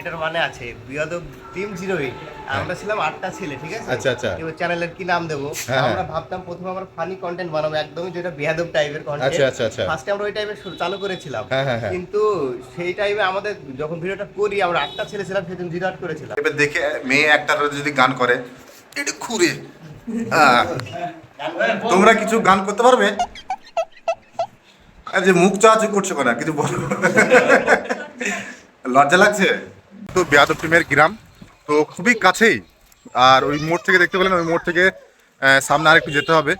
এটার মানে আছে বিয়াদব টিম জিরো এইট আমরা ছিলাম আটটা ছেলে ঠিক আছে? আচ্ছা, আচ্ছা। এবার চ্যানেলের কি নাম দেবো? হ্যাঁ, আমরা ভাবতাম প্রথমে আমরা ফানি কন্টেন্ট বানাবো একদমই যেটা বিয়াদব টাইপের কন্টেন্ট আচ্ছা, আচ্ছা, আচ্ছা। ফার্স্টে আমরা ওই টাইপের চালু করেছিলাম। হ্যাঁ, হ্যাঁ, হ্যাঁ। কিন্তু সেই টাইমে আমাদের যখন ভিডিওটা করি আমরা আটটা ছেলে ছিলাম সেদিন জিরো আট করেছিলাম। এবার দেখে মেয়ে একটা যদি গান করে এটা খুঁড়ে। হ্যাঁ। তোমরা কিছু গান করতে পারবে? আর যে মুখ চাচু করছ কেন? কিছু বলো। লজ্জা লাগছে? তো বেয়াদব টিমের গ্রাম। তো খুবই কাছেই। আর ওই মোড় থেকে দেখতে পেলেন ওই মোড় থেকে সামনে আরেকটু যেতে হবে।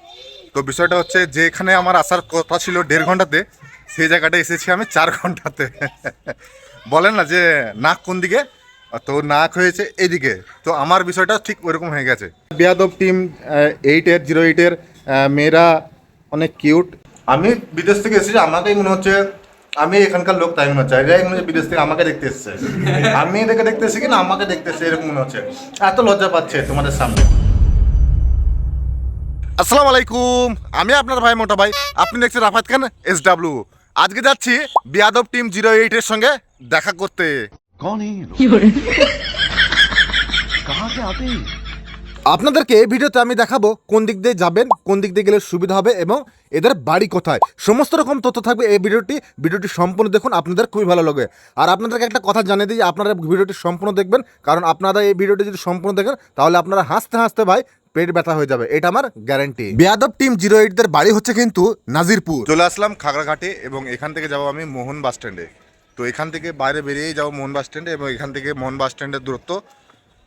তো বিষয়টা হচ্ছে যে এখানে আমার আসার কথা ছিল দেড় ঘন্টাতে, সেই জায়গাটা এসেছি আমি চার ঘন্টাতে। বলেন না যে নাক কোন দিকে? তো নাক হয়েছে এদিকে তো আমার বিষয়টা ঠিক ওরকম হয়ে গেছে। বেয়াদব টিম এইটের জিরো এইটের মেয়েরা অনেক কিউট আমি বিদেশ থেকে এসেছি, আমাকেই মনে হচ্ছে আমি এখানকার লোক তাই মনে হচ্ছে। এরাই মনে হচ্ছে বিদেশ থেকে আমাকে দেখতে এসছে। আমি এদেরকে দেখতে এসেছি কিনা আমাকে দেখতে এসছে এরকম মনে হচ্ছে। এত লজ্জা পাচ্ছে তোমাদের সামনে। আসসালামু আলাইকুম। আমি আপনার ভাই মোটা ভাই আপনি দেখছেন রাফাত খান এস ডাব্লিউ আজকে যাচ্ছি বিয়াদব টিম জিরো এইটের সঙ্গে দেখা করতে। कौन আপনাদেরকে এই ভিডিওতে আমি দেখাবো কোন দিক দিয়ে যাবেন, কোন দিক দিয়ে গেলে সুবিধা হবে এবং এদের বাড়ি কোথায়। সমস্ত রকম তথ্য থাকবে এই ভিডিওটি। ভিডিওটি সম্পূর্ণ দেখুন, আপনাদের খুবই ভালো লাগবে আর আপনাদেরকে একটা কথা জানিয়ে দিই, আপনারা ভিডিওটি সম্পূর্ণ দেখবেন, কারণ আপনারা এই ভিডিওটি যদি সম্পূর্ণ দেখেন, তাহলে আপনারা হাসতে হাসতে ভাই পেট ব্যথা হয়ে যাবে, এটা আমার গ্যারান্টি বেয়াদব টিম জিরো এইটদের বাড়ি হচ্ছে কিন্তু নাজিরপুর। চলে আসলাম খাগড়াঘাটে এবং এখান থেকে যাব আমি মোহন বাস স্ট্যান্ডে তো এখান থেকে বাইরে বেরিয়েই যাব মোহন বাস স্ট্যান্ডে এবং এখান থেকে মোহন বাস স্ট্যান্ডের দূরত্ব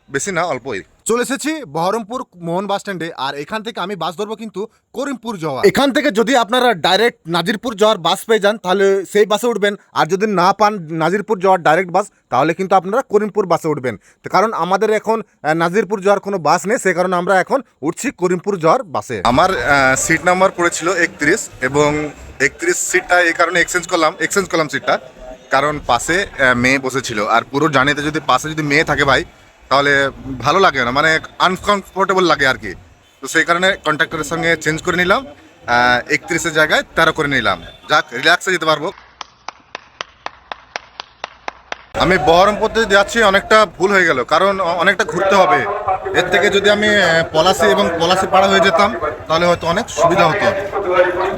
বেশি না অল্পই। চলে এসেছি বহরমপুর মোহন বাস স্ট্যান্ডে আর এখান থেকে আমি বাস ধরবো কিন্তু করিমপুর যাওয়া এখান থেকে যদি আপনারা ডাইরেক্ট নাজিরপুর যাওয়ার বাস পেয়ে যান তাহলে সেই বাসে উঠবেন। আর যদি না পান নাজিরপুর যাওয়ার ডাইরেক্ট বাস তাহলে কিন্তু আপনারা করিমপুর বাসে উঠবেন। কারণ আমাদের এখন নাজিরপুর যাওয়ার কোনো বাস নেই সেই কারণে আমরা এখন উঠছি করিমপুর যাওয়ার বাসে। আমার সিট নাম্বার পড়েছিল একত্রিশ এবং একত্রিশ সিটটা এই কারণে এক্সচেঞ্জ করলাম এক্সচেঞ্জ করলাম সিটটা কারণ পাশে মেয়ে বসেছিল। আর পুরো জার্নিতে যদি পাশে যদি মেয়ে থাকে ভাই তাহলে ভালো লাগে না মানে আনকমফোর্টেবল লাগে আর কি। তো সেই কারণে কন্ট্রাক্টরের সঙ্গে চেঞ্জ করে নিলাম একত্রিশের জায়গায় তেরো করে নিলাম। যাক রিল্যাক্সে যেতে পারব। আমি বহরমপুরতে যাচ্ছি, অনেকটা ভুল হয়ে গেল। কারণ অনেকটা ঘুরতে হবে। এর থেকে যদি আমি পলাশি এবং পলাশি পাড়া হয়ে যেতাম, তাহলে হয়তো অনেক সুবিধা হতো।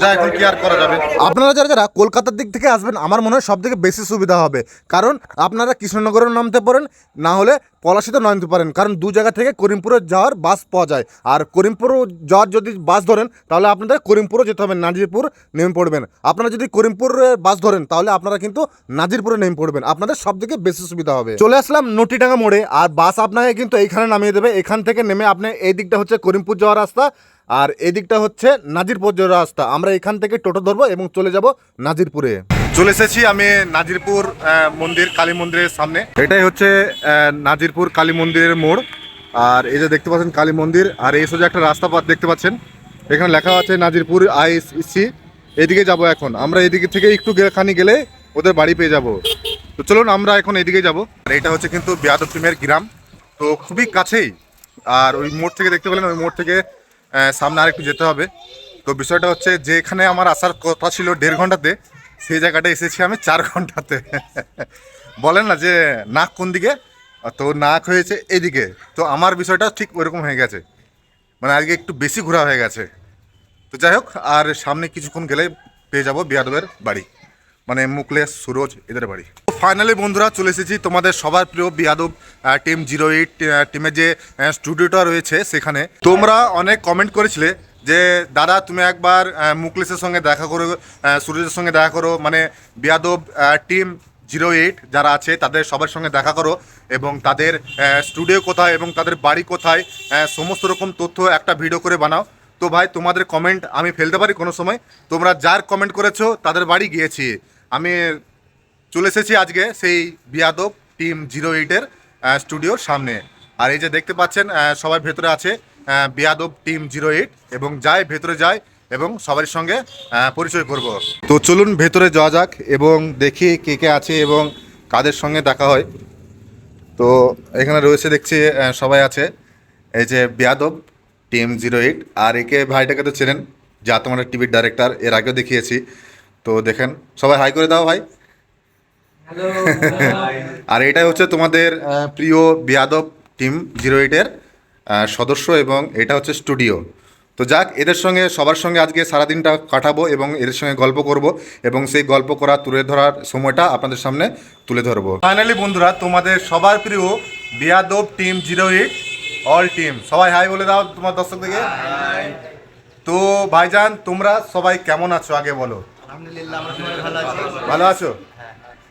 যা এখন কি আর করা যাবে? আপনারা যারা যারা কলকাতার দিক থেকে আসবেন, আমার মনে হয় সব থেকে বেশি সুবিধা হবে। কারণ আপনারা কৃষ্ণনগরেও নামতে পারেন, না হলে পলাশিতে নামতে পারেন। কারণ দু জায়গা থেকে করিমপুরে যাওয়ার বাস পাওয়া যায়। আর করিমপুরও যাওয়ার যদি বাস ধরেন, তাহলে আপনাদের করিমপুরও যেতে হবে। নাজিরপুর নেমে পড়বেন। আপনারা যদি করিমপুরে বাস ধরেন, তাহলে আপনারা কিন্তু নাজিরপুরে নেমে পড়বেন। আপনাদের সব থেকে বেশি সুবিধা হবে। চলে আসলাম নটিডাঙ্গা মোড়ে। আর বাস আপনাকে কিন্তু এইখানে নামিয়ে দেবে। এখান থেকে নেমে আপনি এই দিকটা হচ্ছে করিমপুর যাওয়ার রাস্তা। আর এদিকটা হচ্ছে নাজিরপুর যাওয়ার রাস্তা। আমরা এখান থেকে টোটো ধরবো এবং চলে যাব নাজিরপুরে। চলে এসেছি আমি নাজিরপুর মন্দির কালী মন্দিরের সামনে। এটাই হচ্ছে নাজিরপুর কালী মন্দিরের মোড়। আর এই যে দেখতে পাচ্ছেন কালী মন্দির আর এই সোজা একটা রাস্তা পথ দেখতে পাচ্ছেন। এখানে লেখা আছে নাজিরপুর আইসি এদিকে যাব এখন। আমরা এদিকে থেকে একটু খানি গেলে ওদের বাড়ি পেয়ে যাব। তো চলুন আমরা এখন এদিকে যাব। আর এটা হচ্ছে কিন্তু বেয়াদব টিমের গ্রাম। তো খুবই কাছেই। আর ওই মোড় থেকে দেখতে পেলেন, ওই মোড় থেকে সামনে আরেকটু যেতে হবে। তো বিষয়টা হচ্ছে যে এখানে আমার আসার কথা ছিল দেড় ঘন্টাতে, সেই জায়গাটা এসেছি আমি চার ঘন্টাতে। বলেন না যে নাক কোন দিকে? তো নাক হয়েছে এদিকে। তো আমার বিষয়টা ঠিক ওইরকম হয়ে গেছে। মানে আজকে একটু বেশি ঘোরা হয়ে গেছে। তো যাই হোক, আর সামনে কিছুক্ষণ গেলে পেয়ে যাব বিয়াদবের বাড়ি। মানে মুকলেশ সুরজ এদের বাড়ি। ফাইনালি বন্ধুরা চলে এসেছি তোমাদের সবার প্রিয় বিয়াদব টিম জিরো এইট টিমের যে স্টুডিওটা রয়েছে সেখানে। তোমরা অনেক কমেন্ট করেছিলে যে, দাদা, তুমি একবার মুকলেশের সঙ্গে দেখা করো সুরজের সঙ্গে দেখা করো। মানে বিয়াদব টিম জিরো এইট যারা আছে, তাদের সবার সঙ্গে দেখা করো এবং তাদের স্টুডিও কোথায় এবং তাদের বাড়ি কোথায় সমস্ত রকম তথ্য একটা ভিডিও করে বানাও। তো ভাই, তোমাদের কমেন্ট আমি ফেলতে পারি কোনো সময়? তোমরা যার কমেন্ট করেছ, তাদের বাড়ি গিয়েছি। আমি চলে এসেছি আজকে সেই বিয়াদব টিম জিরো এইটের স্টুডিওর সামনে। আর এই যে দেখতে পাচ্ছেন সবাই ভেতরে আছে বিয়াদব টিম জিরো এইট, এবং যায় ভেতরে যায় এবং সবার সঙ্গে পরিচয় করব। তো চলুন ভেতরে যাওয়া যাক, এবং দেখি কে কে আছে এবং কাদের সঙ্গে দেখা হয়। তো এখানে রয়েছে, দেখছি সবাই আছে। এই যে বিয়াদব টিম জিরো এইট, আর একে ভাইটাকে তো চেনেন যা তোমার টিভির ডাইরেক্টর, এর আগেও দেখিয়েছি। তো দেখেন, সবাই হাই করে দাও ভাই। আর এটাই হচ্ছে তোমাদের প্রিয় বিয়াদব টিম জিরো এইটের সদস্য এবং এটা হচ্ছে স্টুডিও। তো যাক এদের সঙ্গে সবার সঙ্গে আজকে সারাদিনটা কাটাবো এবং এদের সঙ্গে গল্প করব এবং সেই গল্প করা তুলে ধরার সময়টা আপনাদের সামনে তুলে ধরবো। ফাইনালি বন্ধুরা তোমাদের সবার প্রিয় বিয়াদব team zero eight all team সবাই হাই বলে দাও তোমার দর্শক থেকে। তো ভাইজান তোমরা সবাই কেমন আছো? আগে বলো। আলহামদুলিল্লাহ ভালো আছি। ভালো আছো?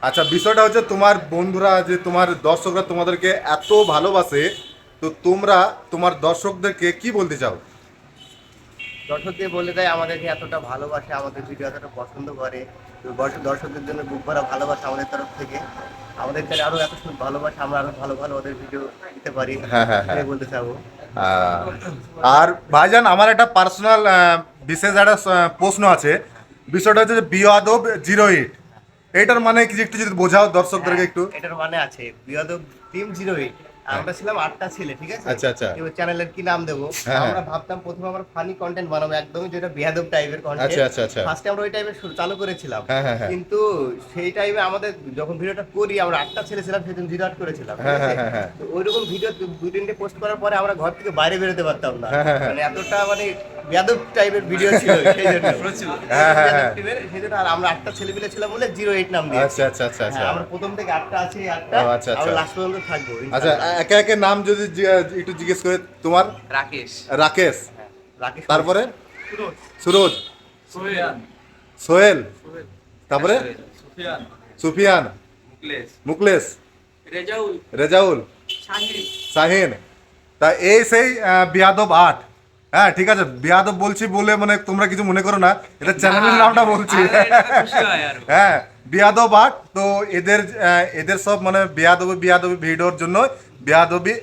আচ্ছা বিষয়টা হচ্ছে তোমার বন্ধুরা যে তোমার দর্শকরা তোমাদেরকে এত ভালোবাসে তো তোমরা তোমার দর্শকদেরকে কি বলতে চাও? দর্শকদের বলে দেয় আমাদেরকে এতটা ভালোবাসে আমাদের ভিডিও এতটা পছন্দ করে দর্শকদের জন্য বুক ভরা ভালোবাসা আমাদের তরফ থেকে। আমাদের কাছে আরও এত সুন্দর ভালোবাসা আমরা আরও ভালো ভালো ওদের ভিডিও দিতে পারি। হ্যাঁ, হ্যাঁ, হ্যাঁ। বলতে চাবো। আর ভাইজান আমার একটা পার্সোনাল বিশেষ একটা প্রশ্ন আছে। বিষয়টা হচ্ছে যে বিয়াদব জিরো এইট এইটার মানে কি একটু যদি বোঝাও দর্শকদেরকে একটু? এটার মানে আছে। বিয়াদব টিম জিরো এইট আমরা ছিলাম আটটা ছেলে ঠিক আছে? আচ্ছা, আচ্ছা। এবার চ্যানেলের কি নাম দেবো? হ্যাঁ, আমরা ভাবতাম প্রথমে আমরা ফানি কন্টেন্ট বানাবো একদমই যেটা বিয়াদব টাইপের আচ্ছা, কন্টেন্ট আচ্ছা, আচ্ছা। ফার্স্টে আমরা ওই টাইপের চালু করেছিলাম। হ্যাঁ, হ্যাঁ, হ্যাঁ। কিন্তু সেই টাইমে আমাদের যখন ভিডিওটা করি আমরা আটটা ছেলে ছিলাম সেদিন জিরো আট করেছিলাম হ্যাঁ, হ্যাঁ, হ্যাঁ, তো ওইরকম ভিডিও দুই তিনটে পোস্ট করার পরে আমরা ঘর থেকে বাইরে বেরোতে পারতাম না। হ্যাঁ, হ্যাঁ, হ্যাঁ। মানে এতটা মানে বিয়াদব টাইপের ভিডিও ছিল সেই জন্য। হ্যাঁ, হ্যাঁ, হ্যাঁ। সেই জন্য আর আমরা আটটা ছেলে মিলে ছিলাম বলে জিরো এইট নাম দিয়ে আচ্ছা আচ্ছা আচ্ছা আচ্ছা। আমরা প্রথম থেকে আটটা আছি আটটা। আচ্ছা, আচ্ছা। লাস্ট পর্যন্ত থাকব আচ্ছা একে একে নাম যদি একটু জিজ্ঞেস করে তোমার? রাকেশ। রাকেশ। রাকেশ। তারপরে? সুরজ। সোহেল। তারপরে? সুফিয়ান। সুফিয়ান। মুকলেশ। মুকলেশ। রেজাউল। রেজাউল। শাহিন। শাহিন। তা এই সেই বিয়াদব আট। হ্যাঁ ঠিক আছে। বিয়াদব বলছি বলে মানে তোমরা কিছু মনে করো না। এটা চ্যানেলের নামটা বলছি। হয়। হ্যাঁ বিয়াদব আট তো এদের এদের সব মানে বিয়াদবি বিয়াদবি ভিডিওর জন্য বিয়াদবি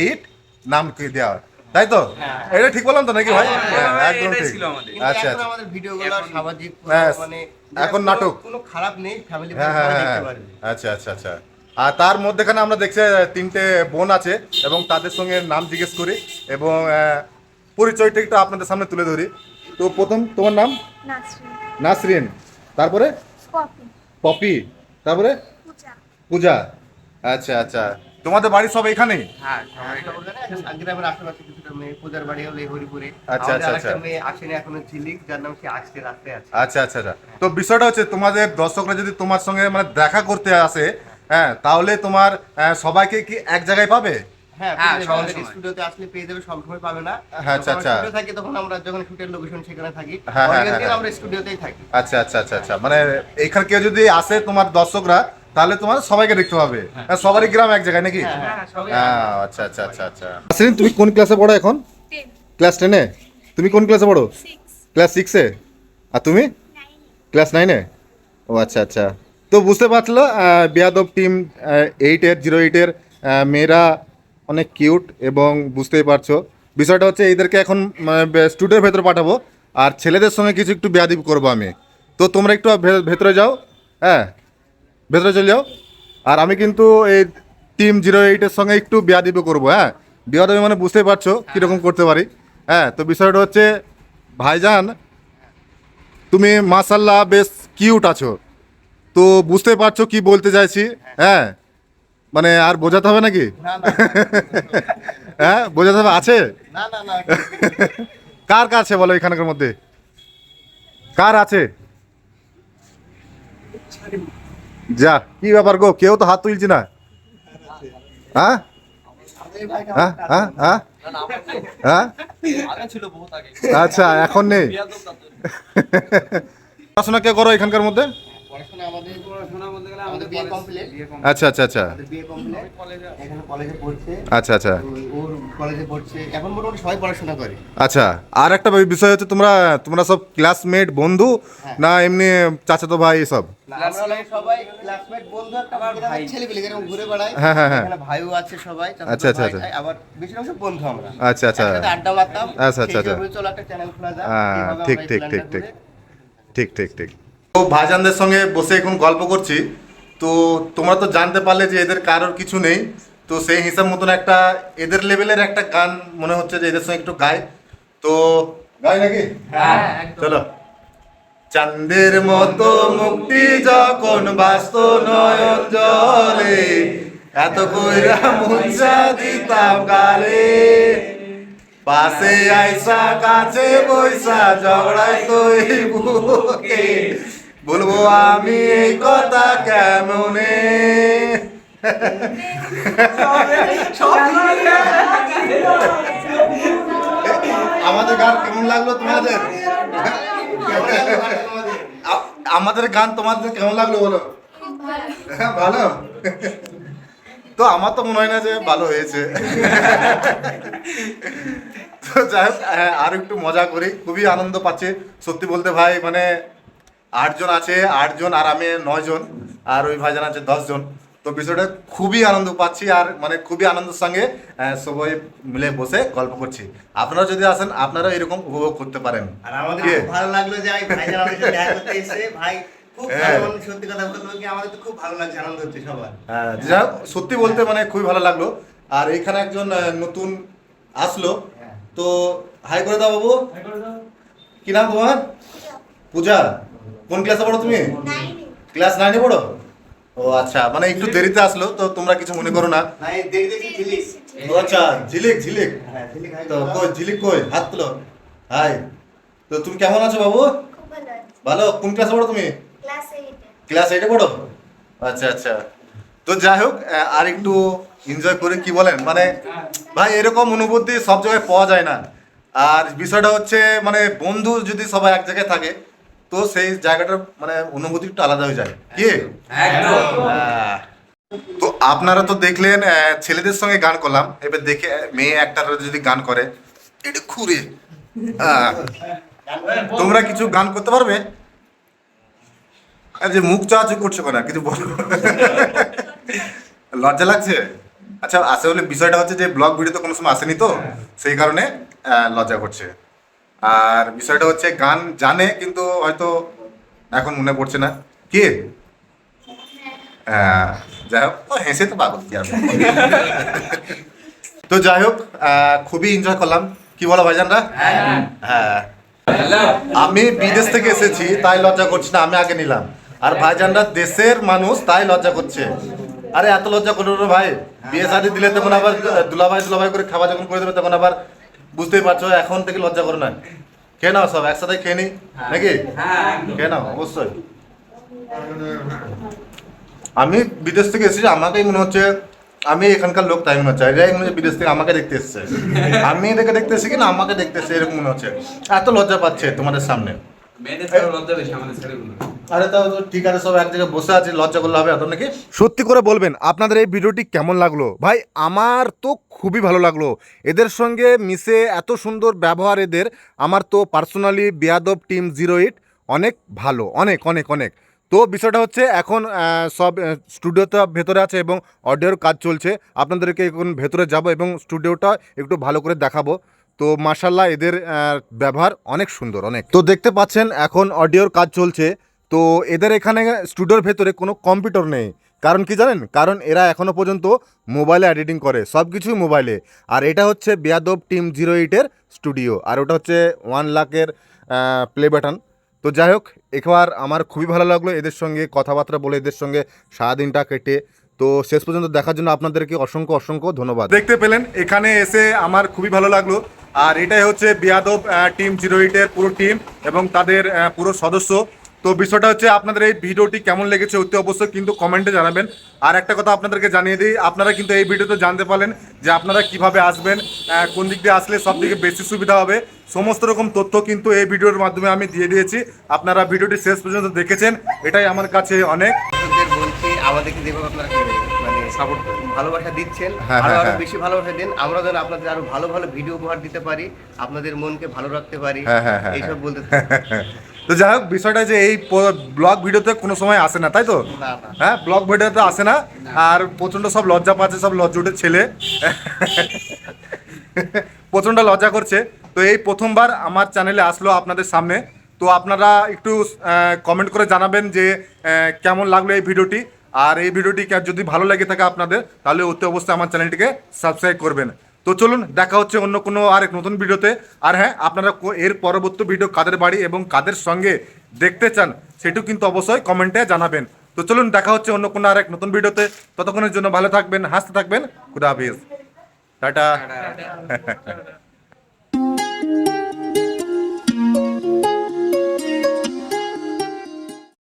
এইট নাম কি দেওয়া হয়। তাই তো? এটা ঠিক বললাম তো নাকি ভাই? হ্যাঁ, হ্যাঁ, হ্যাঁ, একদম ঠিক। ছিল আমাদের। কিন্তু আচ্ছা। আচ্ছা আমাদের ভিডিওগুলো সামাজিক হ্যাঁ, মানে এখন নাটক। কোনো খারাপ নেই ফ্যামিলি হ্যাঁ হ্যাঁ হ্যাঁ আচ্ছা আচ্ছা আচ্ছা। আর তার মধ্যেখানে আমরা দেখছি তিনটে বোন আছে এবং তাদের সঙ্গে নাম জিজ্ঞেস করি এবং পরিচয়টা একটু আপনাদের সামনে তুলে ধরি। তো প্রথম তোমার নাম? নাসরিন। নাসরিন। তারপরে? পপি। তারপরে? পূজা। পূজা। আচ্ছা আচ্ছা। তোমাদের বাড়ি সব এখানেই? হ্যাঁ গ্রামের আশেপাশে কিছুটা মেয়ে পূজার বাড়ি হলো হরিপুরে। আচ্ছা, আচ্ছা, আচ্ছা। মেয়ে আসেনি এখনও ঝিলিক যার নাম সে আসছে রাস্তায় আছে। আচ্ছা আচ্ছা আচ্ছা। তো বিষয়টা হচ্ছে তোমাদের দর্শকরা যদি তোমার সঙ্গে মানে দেখা করতে আসে হ্যাঁ তাহলে তোমার সবাইকে কি এক জায়গায় পাবে? হ্যাঁ হ্যাঁ, পেয়ে যাবে। সব আমাদের সময়। স্টুডিওতে আসলে পেয়ে যাবে সব সময় পাবে না। হ্যাঁ, আচ্ছা, আচ্ছা। থাকি তখন আমরা যখন শুটের লোকেশন সেখানে থাকি হ্যাঁ, অনেক দিন। আমরা স্টুডিওতেই থাকি। আচ্ছা আচ্ছা আচ্ছা আচ্ছা। মানে এখানে কেউ যদি আসে তোমার দর্শকরা তাহলে তোমার সবাইকে দেখতে পাবে হ্যাঁ, সবারই গ্রাম এক জায়গায় নাকি? হ্যাঁ, হ্যাঁ আচ্ছা আচ্ছা আচ্ছা আচ্ছা। তুমি কোন ক্লাসে পড়ো এখন? ক্লাস টেনে তুমি কোন ক্লাসে পড়ো? ক্লাস সিক্সে আর তুমি? ক্লাস নাইনে ও আচ্ছা আচ্ছা। তো বুঝতে পারছিল বিয়াদব টিম এইটের জিরো এইটের মেয়েরা অনেক কিউট এবং বুঝতেই পারছ। বিষয়টা হচ্ছে এদেরকে এখন স্টুডিওর ভেতরে পাঠাবো। আর ছেলেদের সঙ্গে কিছু একটু বেয়াদিব করব আমি। তো তোমরা একটু ভেতরে যাও। হ্যাঁ ভেতরে চলে যাও। আর আমি কিন্তু এই টিম জিরো এইটের সঙ্গে একটু বেয়াদিবি করব হ্যাঁ? বেয়াদবি মানে বুঝতেই পারছ কীরকম করতে পারি। হ্যাঁ তো বিষয়টা হচ্ছে, ভাইজান, তুমি মাসাল্লাহ বেশ কিউট আছো। তো বুঝতে পারছ কি বলতে চাইছি হ্যাঁ? মানে আর বোঝাতে হবে নাকি হ্যাঁ বোঝাতে হবে আছে কার কাছে বলো এখানকার মধ্যে কার আছে যা কি ব্যাপার গো কেউ তো হাত তুলছি না হ্যাঁ হ্যাঁ হ্যাঁ হ্যাঁ হ্যাঁ আচ্ছা এখন নেই পড়াশোনা কে করো এখানকার মধ্যে আমাদের কমপ্লিট আচ্ছা আচ্ছা আচ্ছা। আমাদের বিয়ে কমপ্লিট এখানে কলেজে পড়ছে। আচ্ছা আচ্ছা। ওই- ওর কলেজে পড়ছে। এখন মোটামুটি সবাই পড়াশোনা করে। আচ্ছা আর একটা বিষয় হচ্ছে তোমরা তোমরা সব ক্লাসমেট বন্ধু না এমনি চাচাতো ভাই হলাম সবাই ক্লাসমেট বন্ধু একটা ভাই। ছেলেপিলে যেরকম ঘুরে বেড়ায় হ্যাঁ, হ্যাঁ, হ্যাঁ। এখানে ভাইও আছে সবাই চাচাতো আচ্ছা, আচ্ছা, আচ্ছা। আবার বেশিরভাগ সব বন্ধু আমরা। আচ্ছা আচ্ছা। একসাথে আড্ডা মারতাম। আচ্ছা, আচ্ছা, আচ্ছা। চলো একটা চ্যানেল খোলা যাক হ্যাঁ, এইভাবে ঠিক, ঠিক, ঠিক, ঠিক। ঠিক ঠিক ঠিক। তো ভাইজানদের সঙ্গে বসে এখন গল্প করছি। তো তোমরা তো জানতে পারলে যে এদের কারোর কিছু নেই। তো সেই হিসাব মতন একটা এদের লেভেলের একটা গান মনে হচ্ছে যে এদের সঙ্গে একটু গায়। তো গাই নাকি? হ্যাঁ চলো। চাঁদের মতো মুক্তি যখন বাস্ত নয়ন জলে এত কইরা মুছা দিতাম গালে। পাশে আইসা কাছে বইসা ঝগড়াই তো এই বুকে। বলব আমি এই কথা কেমনে? আমাদের গান কেমন লাগল তোমাদের? আমাদের গান তোমাদের কেমন লাগল বলো? ভালো? তো আমার তো মনে হয় না যে ভালো হয়েছে। তো যাই হোক হ্যাঁ, আর একটু মজা করি খুবই আনন্দ পাচ্ছে। সত্যি বলতে ভাই মানে আটজন আছে আটজন আর আমি নয়জন আর ওই ভাইজান আছে দশজন। তো বিষয়টা খুবই আনন্দ পাচ্ছি আর মানে খুবই আনন্দের সঙ্গে আহ, সবাই মিলে বসে গল্প করছি। আপনারা যদি আসেন আপনারা এরকম উপভোগ করতে পারেন। আর আমাদের খুব ভালো লাগল যে ভাইজান আমাদের সাথে দেখা করতে এসেছে। ভাই হ্যাঁ। সত্যি বলতে আমাদের খুব ভালো লাগছে আনন্দ হচ্ছে সবার। হ্যাঁ, যা হোক, সত্যি বলতে মানে খুবই ভালো লাগল। আর এখানে একজন নতুন আসলো। তো হাই করে দাও বাবু। কি নাম তোমার? পূজা। কোন ক্লাসে পড়ো তুমি? ক্লাস নাইনে পড়ো? ও আচ্ছা মানে একটু দেরিতে আসলো তো তোমরা কিছু মনে করো না। আচ্ছা ঝিলিক ঝিলিক। হ্যাঁ তো কই ঝিলিক কই? হাত তুলো। হাই। তো তুমি কেমন আছো বাবু? ভালো কোন ক্লাসে পড়ো তুমি? ক্লাস এইটে পড়ো? আচ্ছা আচ্ছা। তো যাই হোক আর একটু এনজয় করে কি বলেন? মানে ভাই এরকম অনুভূতি সব জায়গায় পাওয়া যায় না। আর বিষয়টা হচ্ছে মানে বন্ধু যদি সবাই এক জায়গায় থাকে তো সেই জায়গাটার মানে অনুভূতি একটু আলাদা হয়ে যায়। কি? তো আপনারা তো দেখলেন ছেলেদের সঙ্গে গান করলাম। এবার দেখে মেয়ে একটা যদি গান করে এটা খুঁড়ে। তোমরা কিছু গান করতে পারবে? আর যে মুখ চাচু করছ কেন? কিছু বলো। লজ্জা লাগছে? আচ্ছা আসে আসলে বিষয়টা হচ্ছে যে ব্লগ ভিডিও তো কোনো সময় আসেনি তো? সেই কারণে লজ্জা করছে। আর বিষয়টা হচ্ছে গান জানে কিন্তু হয়তো এখন মনে পড়ছে না। কে? আহ, যাই হোক হেসে তো পাগল কি তো যাই হোক খুবই এনজয় করলাম। কি বলো ভাইজানরা? হ্যাঁ। আমি বিদেশ থেকে এসেছি তাই লজ্জা করছি না আমি আগে নিলাম। আর ভাইজানরা দেশের মানুষ তাই লজ্জা করছে। আরে এত লজ্জা করো ভাই। বিয়ে শাদি দিলে তখন আবার দুলাভাই দুলাভাই করে খাওয়া যখন করে দেবে তখন আবার বুঝতেই পারছ এখন থেকে লজ্জা করো না খেয়ে নাও সব একসাথে খেয়ে নি? নাকি? হ্যাঁ খেয়ে নাও অবশ্যই। আমি বিদেশ থেকে এসেছি আমাকেই মনে হচ্ছে আমি এখানকার লোক তাই মনে হচ্ছে। এরাই মনে হচ্ছে বিদেশ থেকে আমাকে দেখতে এসছে। আমি এদেরকে দেখতে এসেছি কি না আমাকে দেখতে এসছে এরকম মনে হচ্ছে। এত লজ্জা পাচ্ছে তোমাদের সামনে। মেয়েদের লজ্জা বেশি আমাদের ছেলেগুলো আরে তাও ঠিক আছে, সব এক জায়গায় বসে লজ্জা করলে হবে এত নাকি? সত্যি করে বলবেন, আপনাদের এই ভিডিওটি কেমন লাগল? ভাই, আমার তো খুবই ভালো লাগল। এদের সঙ্গে মিশে এত সুন্দর ব্যবহার এদের, আমার তো পার্সোনালি বেয়াদব টিম জিরো এইট অনেক ভালো, অনেক অনেক অনেক। তো বিষয়টা হচ্ছে এখন সব স্টুডিওতে ভেতরে আছে এবং অডিওর কাজ চলছে। আপনাদেরকে এখন ভেতরে যাব এবং স্টুডিওটা একটু ভালো করে দেখাবো। তো মার্শাল্লাহ এদের ব্যবহার অনেক সুন্দর, অনেক। তো দেখতে পাচ্ছেন, এখন অডিওর কাজ চলছে। তো এদের এখানে স্টুডিওর ভেতরে কোনো কম্পিউটার নেই। কারণ কি জানেন? কারণ এরা এখনও পর্যন্ত মোবাইলে এডিটিং করে সব কিছুই মোবাইলে। আর এটা হচ্ছে বেয়াদব টিম জিরো এইটের স্টুডিও, আর ওটা হচ্ছে ওয়ান লাখের প্লে বাটন। তো যাই হোক একবার আমার খুবই ভালো লাগল এদের সঙ্গে কথাবার্তা বলে, এদের সঙ্গে সারাদিনটা কেটে। তো শেষ পর্যন্ত দেখার জন্য আপনাদেরকে অসংখ্য অসংখ্য ধন্যবাদ। দেখতে পেলেন, এখানে এসে আমার খুবই ভালো লাগল। আর এটাই হচ্ছে বিয়াদব টিম জিরো এইটের পুরো টিম এবং তাদের পুরো সদস্য। তো বিষয়টা হচ্ছে আপনাদের এই ভিডিওটি কেমন লেগেছে অতি অবশ্যই কিন্তু কমেন্টে জানাবেন। আর একটা কথা আপনাদেরকে জানিয়ে দিই আপনারা কিন্তু এই ভিডিওতে জানতে পারলেন যে আপনারা কীভাবে আসবেন কোন দিক দিয়ে আসলে সব থেকে বেশি সুবিধা হবে। সমস্ত রকম তথ্য কিন্তু এই ভিডিওর মাধ্যমে আমি দিয়ে দিয়েছি। আপনারা ভিডিওটি শেষ পর্যন্ত দেখেছেন এটাই আমার কাছে অনেক। বলছি আমাদেরকে যেভাবে আপনারা মানে সাপোর্ট ভালোবাসা দিচ্ছেন হ্যাঁ, আরও হ্যাঁ, আরও হ্যাঁ। বেশি ভালোবাসা দিন আমরা যেন আপনাদের আরও ভালো ভালো ভিডিও উপহার দিতে পারি আপনাদের মনকে ভালো রাখতে পারি এইসব। বলতে তো যাই হোক বিষয়টা যে এই ব্লগ ভিডিওতে কোনো সময় আসে না তাই তো। হ্যাঁ ব্লগ ভিডিওতে আসে না। আর প্রচণ্ড সব লজ্জা পাচ্ছে সব লজ্জুটের ছেলে। প্রচণ্ড লজ্জা করছে। তো এই প্রথমবার আমার চ্যানেলে আসলো আপনাদের সামনে। তো আপনারা একটু কমেন্ট করে জানাবেন যে কেমন লাগল এই ভিডিওটি। আর এই ভিডিওটি যদি ভালো লেগে থাকে আপনাদের তাহলে অতি অবশ্যই আমার চ্যানেলটিকে সাবস্ক্রাইব করবেন। তো চলুন দেখা হচ্ছে অন্য কোনো আরেক নতুন ভিডিওতে। আর হ্যাঁ আপনারা এর পরবর্তী ভিডিও কাদের বাড়ি এবং কাদের সঙ্গে দেখতে চান সেটু কিন্তু অবশ্যই কমেন্টে জানাবেন। তো চলুন দেখা হচ্ছে অন্য কোনো আরেক নতুন ভিডিওতে। ততক্ষণের জন্য ভালো থাকবেন হাসতে থাকবেন। খুদা হাফিজ। টাটা।